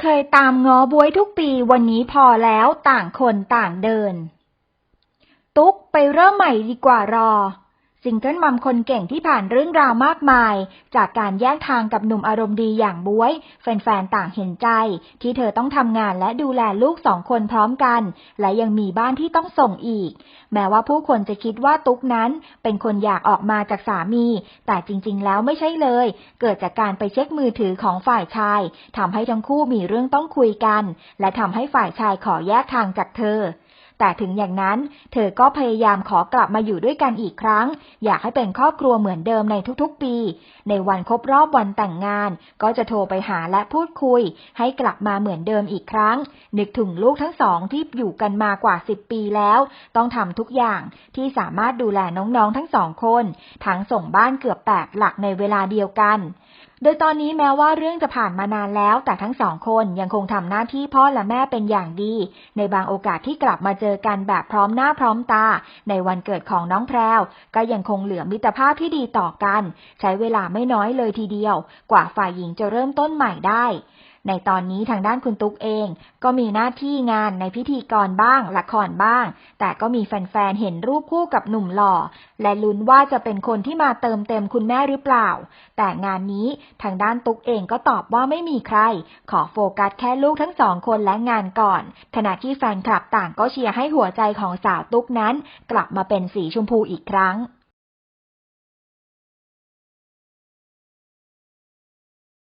เคยตามง้อบวยทุกปีวันนี้พอแล้วต่างคนต่างเดิน ตุ๊กไปเริ่มใหม่ดีกว่ารอ ซิงเกิลมัมคนเก่งที่ผ่านเรื่องราวมากมาย จากการแยกทางกับหนุ่มอารมณ์ดีอย่างบวย แฟนๆ ต่างเห็นใจ ที่เธอต้องทำงานและดูแลลูกสองคนพร้อมกัน และยังมีบ้านที่ต้องส่งอีก แม้ว่าผู้คนจะคิดว่าตุ๊กนั้น เป็นคนอยากออกมาจากสามี แต่จริงๆ แล้วไม่ใช่เลย เกิดจากการไปเช็คมือถือของฝ่ายชายทำให้ทั้งคู่มีเรื่องต้องคุยกัน และทำให้ฝ่ายชายขอแยกทางจากเธอ แต่ถึงอย่างนั้น เธอก็พยายามขอกลับมาอยู่ด้วยกันอีกครั้ง อยากให้เป็นครอบครัวเหมือนเดิมในทุกๆปี ในวันครบรอบวันแต่งงาน ก็จะโทรไปหาและพูดคุย ให้กลับมาเหมือนเดิมอีกครั้ง นึกถึงลูกทั้งสองที่อยู่กันมากว่า 10 ปีแล้ว ต้องทำทุกอย่างที่สามารถดูแลน้องๆทั้งสองคน ทั้งส่งบ้านเกือบแปดหลักในเวลาเดียวกันดยตอนนี้แม้ว่าเรื่องจะผ่านมานานแล้ว แต่ทั้งสองคนยังคงทำหน้าที่พ่อและแม่เป็นอย่างดี ในบางโอกาสที่กลับมาเจอกันแบบพร้อมหน้าพร้อมตา ในวันเกิดของน้องแพรว ก็ยังคงเหลือมิตรภาพที่ดีต่อกัน ใช้เวลาไม่น้อยเลยทีเดียว กว่าฝ่ายหญิงจะเริ่มต้นใหม่ได้ ในตอนนี้ทางด้านคุณตุ๊กเอง ก็มีหน้าที่งานในพิธีกรบ้าง ละครบ้าง แต่ก็มีแฟนๆ เห็นรูปคู่กับหนุ่มหล่อ และลุ้นว่าจะเป็นคนที่มาเติมเต็มคุณแม่หรือเปล่า แต่งานนี้ทางด้านตุ๊กเองก็ตอบว่าไม่มีใคร ขอโฟกัสแค่ลูกทั้งสองคนและงานก่อน ขณะที่แฟนคลับต่างก็เชียร์ให้หัวใจของสาวตุ๊กนั้น กลับมาเป็นสีชมพูอีกครั้ง